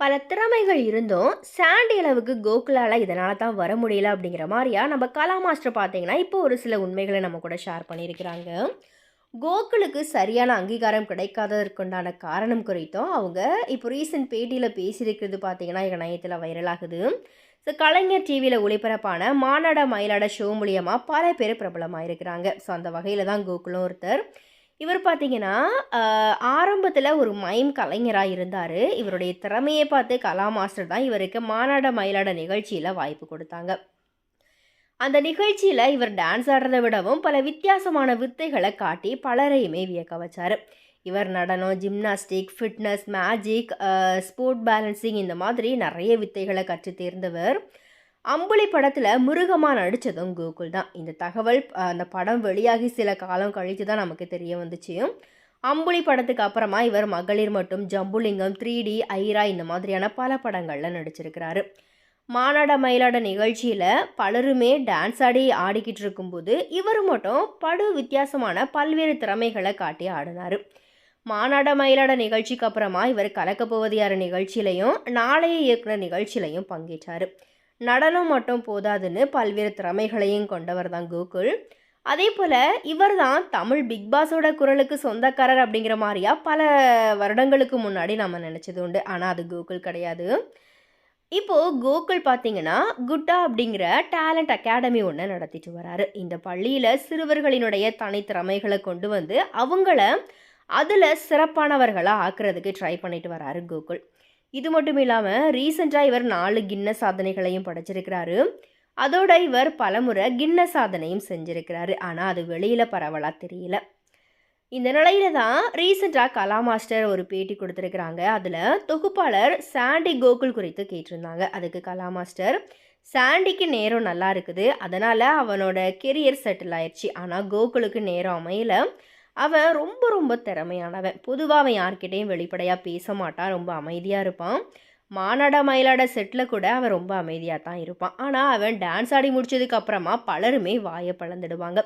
பல திறமைகள் இருந்தும் சாண்டி அளவுக்கு கோகுலால் இதனால தான் வர முடியல அப்படிங்கிற மாதிரியா நம்ம கலா மாஸ்டர் பார்த்தீங்கன்னா இப்போ ஒரு சில உண்மைகளை நம்ம கூட ஷேர் பண்ணியிருக்கிறாங்க. கோகுலுக்கு சரியான அங்கீகாரம் கிடைக்காததற்குண்டான காரணம் குறித்தும் அவங்க இப்போ ரீசெண்ட் பேட்டியில் பேசியிருக்கிறது பார்த்தீங்கன்னா எங்கள் நயத்தில் வைரலாகுது ஸோ கலைஞர் டிவியில் ஒளிபரப்பான மாநாட மயிலாட ஷோ மூலியமாக பல பேர் பிரபலமாக இருக்கிறாங்க ஸோ அந்த வகையில் தான் கோகுலும் ஒருத்தர். இவர் பார்த்தீங்கன்னா ஆரம்பத்தில் ஒரு மைம் கலைஞராக இருந்தார். இவருடைய திறமையை பார்த்து கலா மாஸ்டர் தான் இவருக்கு மாநாட மயிலாட நிகழ்ச்சியில் வாய்ப்பு கொடுத்தாங்க. அந்த நிகழ்ச்சியில் இவர் டான்ஸ் ஆடுறதை விடவும் பல வித்தியாசமான வித்தைகளை காட்டி பலரையுமே வியக்க வச்சார். இவர் நடனம் gymnastic fitness magic sport balancing இந்த மாதிரி நிறைய வித்தைகளை கற்று தேர்ந்தவர். அம்புலி படத்தில் முருகமாக நடித்ததும் கோகுல் தான். இந்த தகவல் அந்த படம் வெளியாகி சில காலம் கழித்து தான் நமக்கு தெரிய வந்துச்சு. அம்புலி படத்துக்கு அப்புறமா இவர் மகளிர் மட்டும் ஜம்புலிங்கம் த்ரீ டி ஐரா இந்த மாதிரியான பல படங்களில் நடிச்சிருக்கிறாரு. மாநாட மயிலாட நிகழ்ச்சியில் பலருமே டான்ஸ் ஆடி ஆடிக்கிட்டு இருக்கும்போது இவர் மட்டும் படு வித்தியாசமான பல்வேறு திறமைகளை காட்டி ஆடினார். மாநாட மயிலாட நிகழ்ச்சிக்கு அப்புறமா இவர் கலக்கப்போவது யார் நிகழ்ச்சியிலையும் நாளைய இயக்குனர் நிகழ்ச்சியிலையும் பங்கேற்றார். நடனம் மட்டும் போதாதுன்னு பல்வேறு திறமைகளையும் கொண்டவர் தான் கோகுல். அதே போல் இவர் தான் தமிழ் பிக் பாஸோட குரலுக்கு சொந்தக்காரர் அப்படிங்கிற மாதிரியா பல வருடங்களுக்கு முன்னாடி நம்ம நினச்சது உண்டு. ஆனால் அது கோகுல் கிடையாது. இப்போது கோகுல் பார்த்தீங்கன்னா குட்டா அப்படிங்கிற டேலண்ட் அகாடமி ஒன்று நடத்திட்டு வராரு. இந்த பள்ளியில் சிறுவர்களினுடைய தனித்திறமைகளை கொண்டு வந்து அவங்கள அதில் சிறப்பானவர்களாக ஆக்குறதுக்கு ட்ரை பண்ணிட்டு வராரு கோகுல். இது மட்டும் இல்லாமல் ரீசெண்டாக இவர் நாலு கின்ன சாதனைகளையும் படைச்சிருக்கிறாரு. அதோட இவர் பலமுறை கின்ன சாதனையும் செஞ்சுருக்கிறாரு. ஆனால் அது வெளியில் பரவலாக தெரியல. இந்த நிலையில தான் ரீசெண்டாக கலா மாஸ்டர் ஒரு பேட்டி கொடுத்துருக்குறாங்க. அதில் தொகுப்பாளர் சாண்டி கோகுல் குறித்து கேட்டிருந்தாங்க. அதுக்கு கலா மாஸ்டர் சாண்டிக்கு நேரம் நல்லா இருக்குது. அதனால் அவனோட கெரியர் செட்டில் ஆயிடுச்சு ஆனால் கோகுலுக்கு நேரம் அமையல. அவன் ரொம்ப ரொம்ப திறமையானவன் பொதுவாக அவன் யார்கிட்டையும் வெளிப்படையாக பேச மாட்டான் ரொம்ப அமைதியாக இருப்பான் மானாட மயிலாட செட்டில் கூட அவன் ரொம்ப அமைதியாக தான் இருப்பான் ஆனால் அவன் டான்ஸ் ஆடி முடிச்சதுக்கு அப்புறமா பலருமே வாயை பழந்துடுவாங்க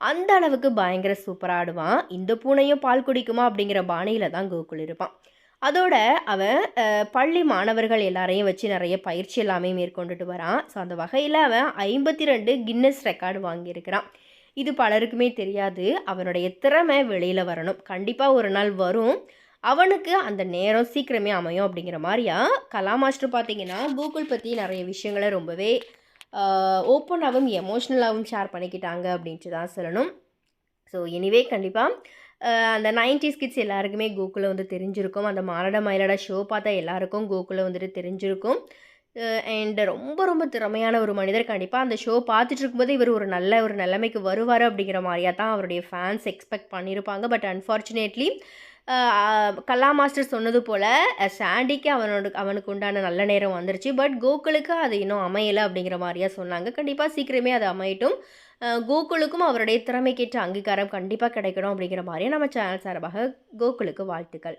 அந்த அளவுக்கு பயங்கர சூப்பராக ஆடுவான் இந்த பூனையும் பால் குடிக்குமா அப்படிங்கிற பாணியில் தான் கோகுல் இருப்பான் அதோட அவன் பள்ளி மாணவர்கள் எல்லாரையும் வச்சு நிறைய பயிற்சி எல்லாமே மேற்கொண்டுட்டு வரான் ஸோ அந்த வகையில் அவன் ஐம்பத்தி ரெண்டு கின்னஸ் ரெக்கார்டு வாங்கியிருக்கிறான் இது பலருக்குமே தெரியாது. அவனுடைய திறமை வெளியில் வரணும். கண்டிப்பாக ஒரு நாள் வரும். அவனுக்கு அந்த நேரம் சீக்கிரமே அமையும் அப்படிங்கிற மாதிரியா? கலா மாஸ்டர் பார்த்தீங்கன்னா கூகுள் பற்றி நிறைய விஷயங்களை ரொம்பவே ஓப்பனாகவும் எமோஷ்னலாகவும் ஷேர் பண்ணிக்கிட்டாங்க அப்படின்ட்டு தான் சொல்லணும். ஸோ எனிவே கண்டிப்பாக அந்த நைன்டிஸ் கிட்ஸ் எல்லாருக்குமே கூகுளில் வந்து தெரிஞ்சிருக்கும். அந்த மாரட மயிலட ஷோ பார்த்தா எல்லாருக்கும் கூகுளில் வந்துட்டு தெரிஞ்சிருக்கும். அண்ட் ரொம்ப ரொம்ப திறமையான ஒரு மனிதர். கண்டிப்பாக அந்த ஷோ பார்த்துட்டு இருக்கும்போது இவர் ஒரு நல்ல ஒரு நிலைமைக்கு வருவார் அப்படிங்கிற மாதிரியாக தான் அவருடைய ஃபேன்ஸ் எக்ஸ்பெக்ட் பண்ணியிருப்பாங்க. பட் அன்ஃபார்ச்சுனேட்லி கல்லா மாஸ்டர் சொன்னது போல் சாண்டிக்கு அவனோட அவனுக்கு உண்டான நல்ல நேரம் வந்துருச்சு. பட் கோகுலுக்கு அது இன்னும் அமையலை அப்படிங்கிற மாதிரியாக சொன்னாங்க. கண்டிப்பாக சீக்கிரமே அது அமையட்டும். கோகுலுக்கும் அவருடைய திறமைக்கேற்ற அங்கீகாரம் கண்டிப்பாக கிடைக்கணும் அப்படிங்கிற மாதிரியே நம்ம சேனல் சார்பாக கோகுலுக்கு வாழ்த்துக்கள்.